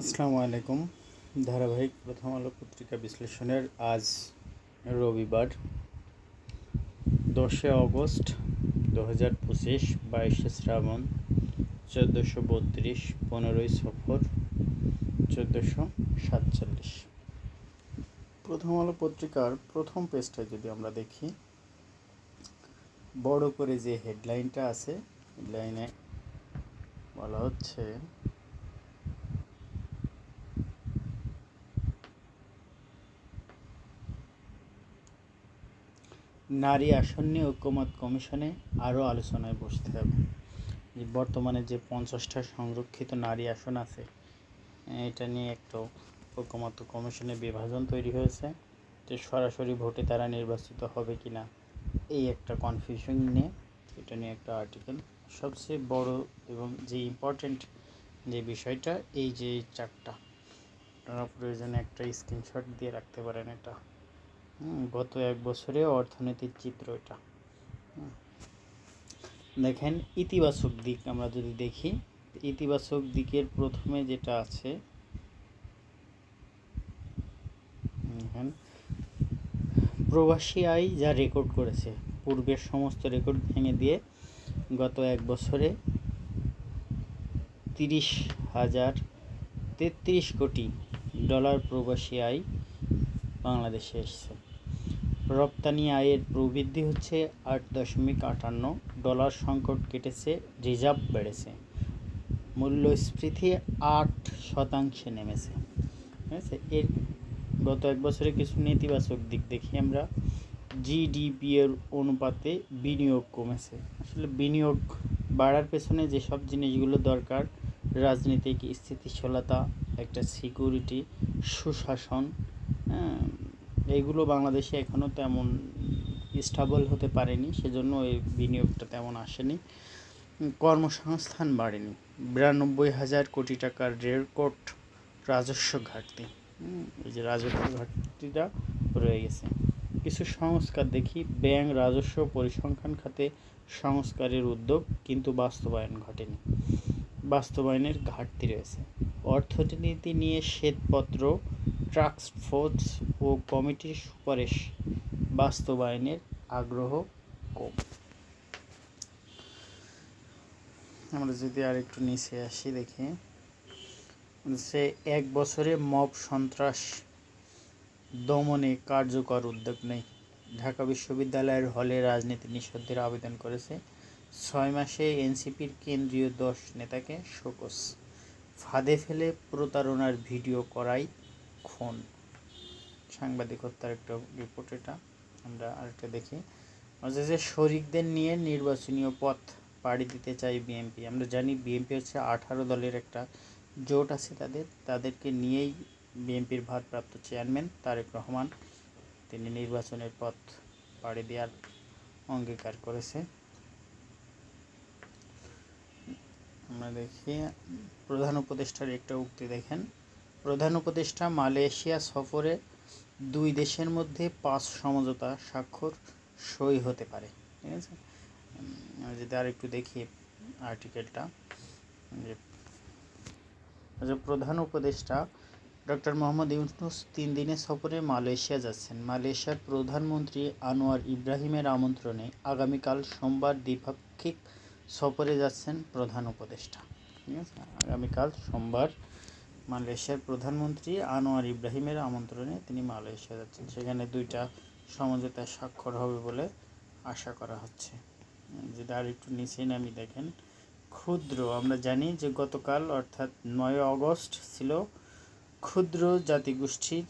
আসসালামু আলাইকুম। ধারাবাহিক প্রথম আলো পত্রিকা বিশ্লেষণের আজ রবিবার দশে অগস্ট দু হাজার পঁচিশ, বাইশে শ্রাবণ, চোদ্দোশো বত্রিশ, পনেরোই সফর, চোদ্দোশো সাতচল্লিশ। প্রথম আলো পত্রিকার প্রথম পেজটায় যদি আমরা দেখি, বড় করে যে হেডলাইনটা আছে হেডলাইনে বলা হচ্ছে নারী আসন নিয়ে ঐক্যমত কমিশনে আরও আলোচনায় বসতে হবে। যে বর্তমানে যে পঞ্চাশটা সংরক্ষিত নারী আসন আছে, এটা নিয়ে একটু ঐক্যমত কমিশনে বিভাজন তৈরি হয়েছে যে সরাসরি ভোটে তারা নির্বাচিত হবে কি না, এই একটা কনফিউশন নিয়ে এটা নিয়ে একটা আর্টিকেল সবচেয়ে বড় এবং যে ইম্পর্ট্যান্ট যে বিষয়টা, এই যে চারটা, আপনারা প্রয়োজনে একটা স্ক্রিনশট দিয়ে রাখতে পারেন এটা। গত এক বছরে অর্থনীতির চিত্র এটা। দেখেন, ইতিবাচক দিক আমরা যদি দেখি, ইতিবাচক দিকের প্রথমে যেটা আছে প্রবাসী আয় যা রেকর্ড করেছে, পূর্বের সমস্ত রেকর্ড ভেঙে দিয়ে গত এক বছরে তিরিশ হাজার তেত্রিশ কোটি ডলার প্রবাসী আয় বাংলাদেশে এসছে রপ্তানি আয়ের প্রবৃদ্ধি হচ্ছে আট দশমিক আটান্ন ডলার সংকট কেটেছে, রিজার্ভ বেড়েছে। মূল্যস্ফীতি আট শতাংশে নেমেছে। ঠিক আছে? এর গত এক বছরে কিছু নেতিবাচক দিক দেখি আমরা। জিডিপি এর অনুপাতে বিনিয়োগ কমেছে। আসলে বিনিয়োগ বাড়ার পেছনে যেসব জিনিসগুলো দরকার, রাজনৈতিক স্থিতিশীলতা, একটা সিকিউরিটি সুশাসন এইগুলো বাংলাদেশে এখনও তেমন স্টাবল হতে পারেনি, সেজন্য এই বিনিয়োগটা তেমন আসেনি। কর্মসংস্থান বাড়েনি। বিরানব্বই হাজার কোটি টাকার রেকর্ড রাজস্ব ঘাটতি। এই যে রাজস্ব ঘাটতিটা রয়ে গেছে। কিছু সংস্কার দেখি, ব্যাংক রাজস্ব পরিসংখ্যান খাতে সংস্কারের উদ্যোগ, কিন্তু বাস্তবায়ন ঘটেনি। বাস্তবায়নের ঘাটতি রয়েছে। অর্থনীতি নিয়ে শ্বেতপত্র ট্রাস্ক ফোর্স ও কমিটির সুপারিশ বাস্তবায়নের আগ্রহ কম। আমরা যদি আর একটু নিচে আসি, দেখি। সে এক বছরে মব সন্ত্রাস দমনে কার্যকর উদ্যোগ নেই। ঢাকা বিশ্ববিদ্যালয়ের হলে রাজনীতি নিষিদ্ধের আবেদন করেছে। ছয় মাসে এনসিপির কেন্দ্রীয় দশ নেতাকে শোকস ফাঁদে ফেলে প্রতারণার ভিডিও করাই খুন সাংবাদিকতার একটা রিপোর্ট এটা। আমরা আরেকটা দেখি। বলছে যে শরিকদের নিয়ে নির্বাচনীয় পথ পাড়ি দিতে চাই বিএনপি আমরা জানি বিএনপি হচ্ছে আঠারো দলের একটা জোট আছে তাদের। তাদেরকে নিয়েই বিএনপির ভারপ্রাপ্ত চেয়ারম্যান তারেক রহমান তিনি নির্বাচনের পথ পাড়ি দেওয়ার অঙ্গীকার করেছে। আমরা দেখি, প্রধান উপদেষ্টার একটা উক্তি দেখেন। প্রধান উপদেষ্টা মালয়েশিয়া সফরে দুই দেশের মধ্যে পাঁচ সমঝোতা স্বাক্ষর সই হতে পারে, ঠিক আছে? যদি আর একটু দেখি আর্টিকেলটা যে আচ্ছা প্রধান উপদেষ্টা ডক্টর মোহাম্মদ ইউনুস তিন দিনের সফরে মালয়েশিয়া যাচ্ছেন। মালয়েশিয়ার প্রধানমন্ত্রী আনোয়ার ইব্রাহিমের আমন্ত্রণে আগামীকাল সোমবার দ্বিপাক্ষিক সফরে যাচ্ছেন প্রধান উপদেষ্টা, ঠিক আছে? আগামীকাল সোমবার মালয়েশিয়ার প্রধানমন্ত্রী আনোয়ার ইব্রাহিমের আমন্ত্রণে তিনি মালয়েশিয়া যাচ্ছেন। সেখানে দুইটা সমঝোতায় স্বাক্ষর হবে বলে আশা করা হচ্ছে। যদি আর একটু নিচে নামি দেখেন, ক্ষুদ্র, আমরা জানি যে গতকাল, অর্থাৎ নয় অগস্ট ছিল ক্ষুদ্র জাতিগোষ্ঠীর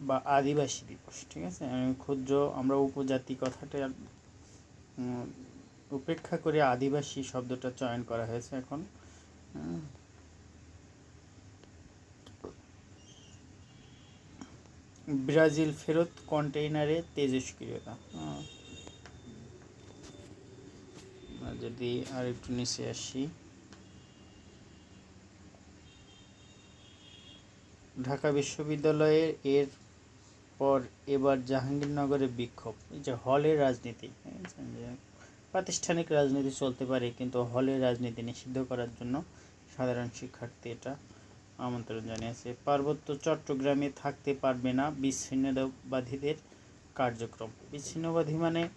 বা আদিবাসী দিবস, ঠিক আছে? ক্ষুদ্র, আমরা উপজাতি কথাটা উপেক্ষা করে আদিবাসী শব্দটা চয়ন করা হয়েছে এখন। ব্রাজিল ফেরত কন্টেইনারে তেজস্ক্রিয়তা। যদি আর একটু নিচে আসি। ঢাকা বিশ্ববিদ্যালয়ের এর পর এবার জাহাঙ্গীরনগরে বিক্ষোভ। যে হলের রাজনীতি ঠিক আছে? যে প্রাতিষ্ঠানিক রাজনীতি চলতে পারে, কিন্তু হলের রাজনীতি নিষিদ্ধ করার জন্য সাধারণ শিক্ষার্থী এটা আমন্ত্রণ জানিয়েছে। পার্বত্য চট্টগ্রামে থাকতে পারবে না বিচ্ছিন্নতাবাদীদের কার্যক্রম। বিচ্ছিন্নবাদী মানে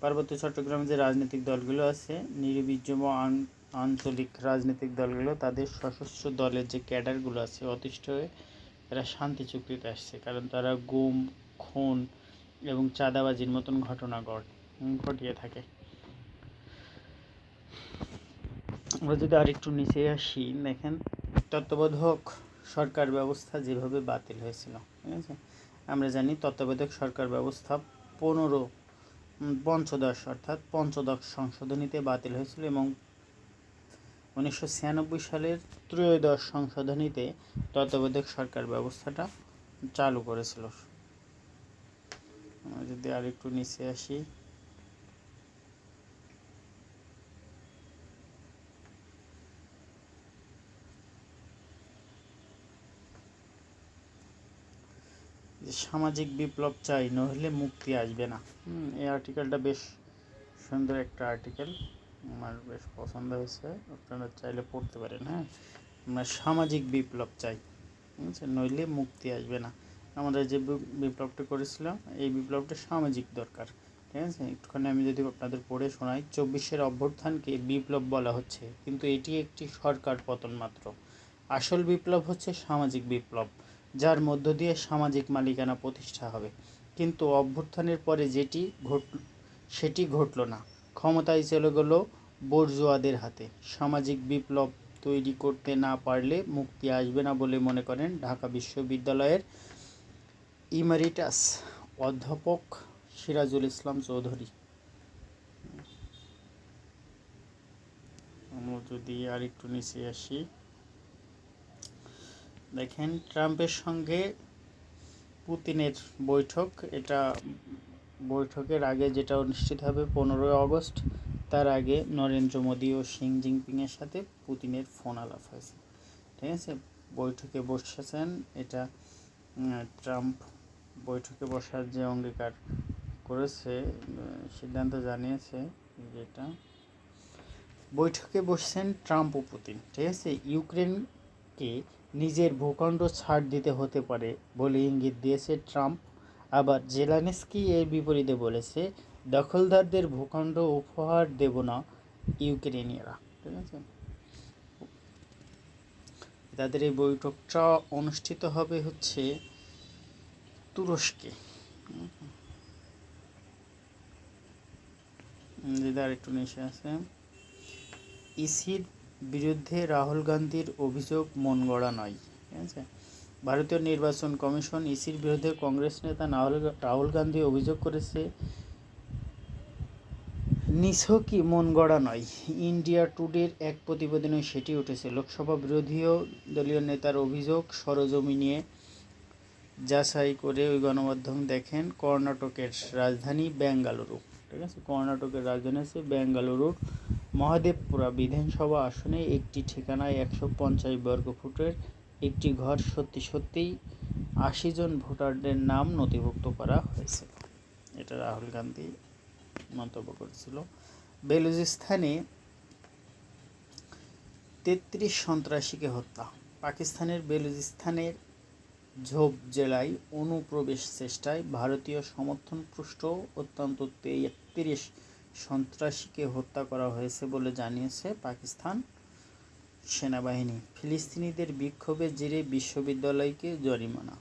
পার্বত্য চট্টগ্রামে যে রাজনৈতিক দলগুলো আছে নির্বীর্যম আন- আঞ্চলিক রাজনৈতিক দলগুলো, তাদের সশস্ত্র দলের যে ক্যাডারগুলো আছে, অতিষ্ঠ হয়ে এরা শান্তি চুক্তিতে আসছে। কারণ তারা গুম, খুন এবং চাঁদাবাজির মতন ঘটনা ঘট, ঘটিয়ে থাকে। আমরা যদি আরেকটু নিচে আসি, দেখেন তত্ত্বাবধায়ক সরকার ব্যবস্থা যেভাবে বাতিল হয়েছিল, ঠিক আছে? আমরা জানি তত্ত্বাবধায়ক সরকার ব্যবস্থা পনেরো পঞ্চদশ, অর্থাৎ পঞ্চদশ সংশোধনীতে বাতিল হয়েছিল এবং উনিশশো ছিয়ানব্বই সালের ত্রয়োদশ সংশোধনীতে তত্ত্বাবধায়ক সরকার ব্যবস্থাটা চালু করেছিল। আমরা যদি আরেকটু নিচে আসি। সামাজিক বিপ্লব চাই নইলে মুক্তি আসবে না। এই আর্টিকেলটা বেশ সুন্দর একটা আর্টিকেল আমার বেশ পছন্দ হয়েছে। আপনারা চাইলে পড়তে পারেন হ্যাঁ? আমরা সামাজিক বিপ্লব চাই ঠিক আছে? নইলে মুক্তি আসবে না। আমরা যে বিপ্লবটা করেছিলাম এই বিপ্লবটা সামাজিক দরকার ঠিক আছে? একটুখানি আমি যদি আপনাদের পড়ে শোনাই চব্বিশের অভ্যর্থানকে বিপ্লব বলা হচ্ছে কিন্তু এটি একটি সরকার পতন মাত্র। আসল বিপ্লব হচ্ছে সামাজিক বিপ্লব। যার মধ্য দিয়ে সামাজিক মালিকানা প্রতিষ্ঠা হবে। কিন্তু অভ্যুত্থানের পরে যেটি ঘট সেটি ঘটল না। ক্ষমতায় চলে গেল বর্জুয়াদের হাতে। সামাজিক বিপ্লব তৈরি করতে না পারলে মুক্তি আসবে না বলে মনে করেন ঢাকা বিশ্ববিদ্যালয়ের ইমারিটাস অধ্যাপক সিরাজুল ইসলাম চৌধুরী। আমরা যদি আর একটু নিচে আসি। দেখেন, ট্রাম্পের সঙ্গে পুতিনের বৈঠক। এটা বৈঠকের আগে যেটা অনুষ্ঠিত হবে, পনেরোই আগস্ট, তার আগে নরেন্দ্র মোদী ও শি জিনপিংয়ের সাথে পুতিনের ফোন আলাপ হয়েছে। ঠিক আছে? বৈঠকে বসেছেন, এটা ট্রাম্প বৈঠকে বসার যে অঙ্গীকার করেছে সিদ্ধান্ত জানিয়েছে, যেটা বৈঠকে বসছেন ট্রাম্প ও পুতিন। ঠিক আছে? ইউক্রেনকে নিজের ভূখণ্ড ছাড় দিতে হতে পারে বলে ইঙ্গিত দিয়েছে ট্রাম্প। আবার জেলানেস্কি এর বিপরীতে বলেছে, দখলদারদের ভূখণ্ড উপহার দেব না ইউক্রেনীয়রা। ঠিক আছে? তাদের এই বৈঠকটা অনুষ্ঠিত হবে হচ্ছে তুরস্কে। আর একটু আছে। ইসির বিরুদ্ধে রাহুল গান্ধীর অভিযোগ মন গড়া নয়, ঠিক আছে? ভারতীয় নির্বাচন কমিশন ইসির বিরুদ্ধে কংগ্রেস নেতা রাহুল গান্ধী অভিযোগ করেছে নিছকই মন গড়া নয়। ইন্ডিয়া টুডের এক প্রতিবেদনে সেটি উঠেছে। লোকসভা বিরোধীয় দলীয় নেতার অভিযোগ সরজমি নিয়ে যাচাই করে ওই গণমাধ্যম দেখেন, কর্ণাটকের রাজধানী বেঙ্গালুরু। ঠিক আছে? কর্ণাটকের রাজধানী আছে বেঙ্গালুরুর মহাদেবপুরা বিধানসভা আসনে একটি ঠিকানায় একশো পঞ্চাশ বর্গ ফুটের একটি ঘর সত্যি সত্যিই আশি জন ভোটারদের নাম নথিভুক্ত করা হয়েছে। এটা রাহুল গান্ধী মন্তব্য করেছিল। বেলুচিস্তানে তেত্রিশ সন্ত্রাসীকে হত্যা। পাকিস্তানের বেলুচিস্তানের ঝোপ জেলায় অনুপ্রবেশ চেষ্টায় ভারতীয় সমর্থনপুষ্ট অত্যন্ত তেত্রিশ সন্ত্রাসীকে হত্যা করা হয়েছে বলে জানিয়েছে পাকিস্তান সেনাবাহিনী। ফিলিস্তিনিদের বিক্ষোভের জেরে বিশ্ববিদ্যালয়কে জরিমানা।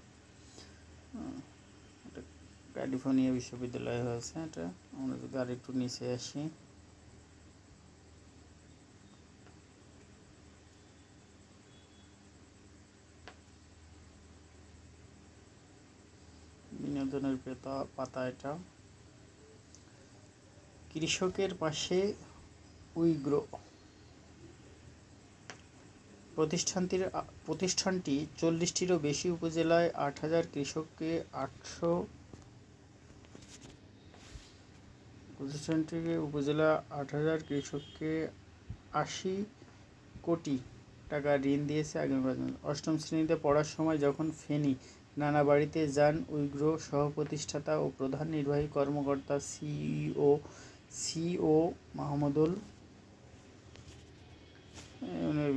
ক্যালিফোর্নিয়া বিশ্ববিদ্যালয় হয়েছে এটা। আমরা যদি আর একটু নিচে আসি। বিনোদনের পেতা পাতা এটা। কৃষকের পাশে উইগ্র। প্রতিষ্ঠানটির, প্রতিষ্ঠানটি চল্লিশটিরও বেশি উপজেলায় আট হাজার কৃষককে আটশো প্রতিষ্ঠানটিকে উপজেলা আট হাজার কৃষককে আশি কোটি টাকা ঋণ দিয়েছে আগামী পাঁচ অষ্টম শ্রেণীতে পড়ার সময় যখন ফেনী নানা বাড়িতে যান উইগ্র সহ প্রতিষ্ঠাতা ও প্রধান নির্বাহী কর্মকর্তা সিইও সিও মাহমুদুল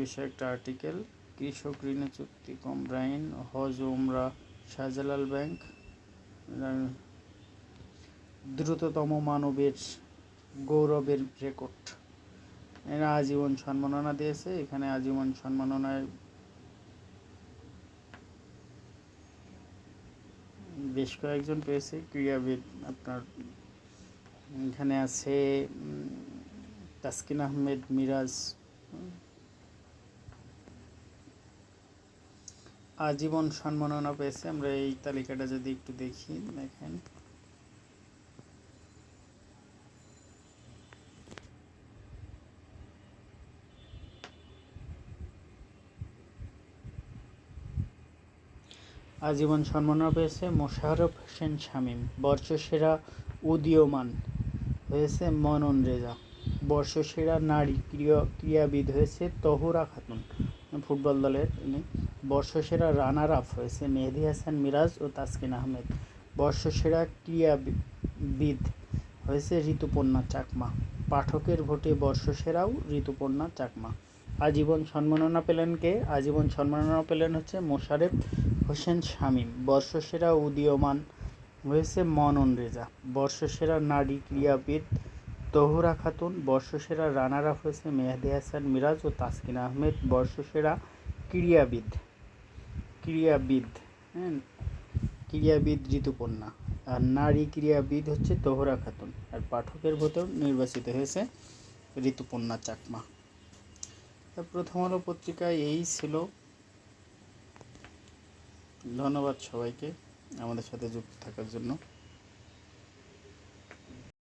বিষয়ে একটা আর্টিকেল, কৃষক ঋণ চুক্তি কমব্রাইন হজ উমরা, শাহজালাল ব্যাংক দ্রুততম মানবের গৌরবের রেকর্ড। এরা আজীবন সম্মাননা দিয়েছে, এখানে আজীবন সম্মাননায় বেশ কয়েকজন পেয়েছে। ক্রীড়াবিদ আপনার এখানে আছে তাসকিন আহমেদ, মিরাজ, আজীবন সম্মাননা পেয়েছে। আমরা এই তালিকাটা যদি একটু দেখি, দেখেন। আজীবন সম্মাননা পেয়েছে মোশাররফ হোসেন শামীম, বর্ষসেরা উদীয়মান হয়েছে মনন রেজা, বর্ষসেরা নারী ক্রীড়া ক্রীড়াবিদ হয়েছে তহুরা খাতুন, ফুটবল দলের ইনি বর্ষসেরা রানার আপ হয়েছে মেহেদি হাসান মিরাজ ও তাসকিন আহমেদ, বর্ষসেরা ক্রীড়াবিদ হয়েছে ঋতুপর্ণা চাকমা, পাঠকের ভোটে বর্ষসেরাও ঋতুপর্ণা চাকমা। আজীবন সম্মাননা পেলেন কে? আজীবন সম্মাননা পেলেন হচ্ছে মোশারেফ হোসেন শামীম। বর্ষসেরা উদীয়মান হয়েছে মনন রেজা। বর্ষসেরা নারী ক্রীড়াবিদ তহুরা খাতুন। বর্ষসেরা রানার আপ হয়েছে মেহেদি হাসান মিরাজ ও তাসকিন আহমেদ। বর্ষসেরা ক্রীড়াবিদ ক্রীড়াবিদ হ্যাঁ ক্রীড়াবিদ ঋতুপর্ণা আর নারী ক্রীড়াবিদ হচ্ছে তহুরা খাতুন। আর পাঠকের ভেতর নির্বাচিত হয়েছে ঋতুপর্ণা চাকমা। প্রথম আলো পত্রিকায় এই ছিল ধন্যবাদ সবাইকে আমাদের সাথে যুক্ত থাকার জন্য।